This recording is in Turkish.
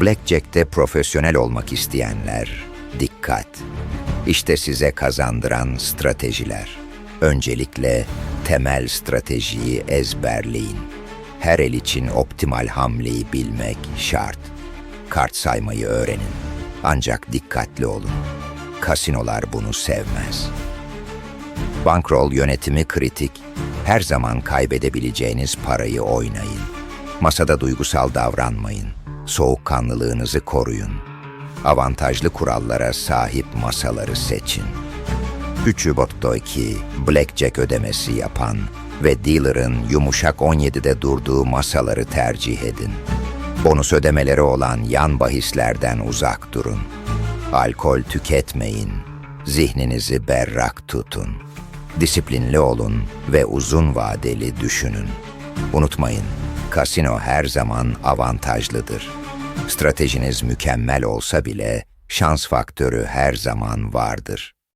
Blackjack'te profesyonel olmak isteyenler, dikkat. İşte size kazandıran stratejiler. Öncelikle temel stratejiyi ezberleyin. Her el için optimal hamleyi bilmek şart. Kart saymayı öğrenin. Ancak dikkatli olun. Kasinolar bunu sevmez. Bankroll yönetimi kritik. Her zaman kaybedebileceğiniz parayı oynayın. Masada duygusal davranmayın. Soğukkanlılığınızı koruyun. Avantajlı kurallara sahip masaları seçin. 3 Botto 2 Blackjack ödemesi yapan ve dealer'ın yumuşak 17'de durduğu masaları tercih edin. Bonus ödemeleri olan yan bahislerden uzak durun. Alkol tüketmeyin. Zihninizi berrak tutun. Disiplinli olun ve uzun vadeli düşünün. Unutmayın, kasino her zaman avantajlıdır. Stratejiniz mükemmel olsa bile şans faktörü her zaman vardır.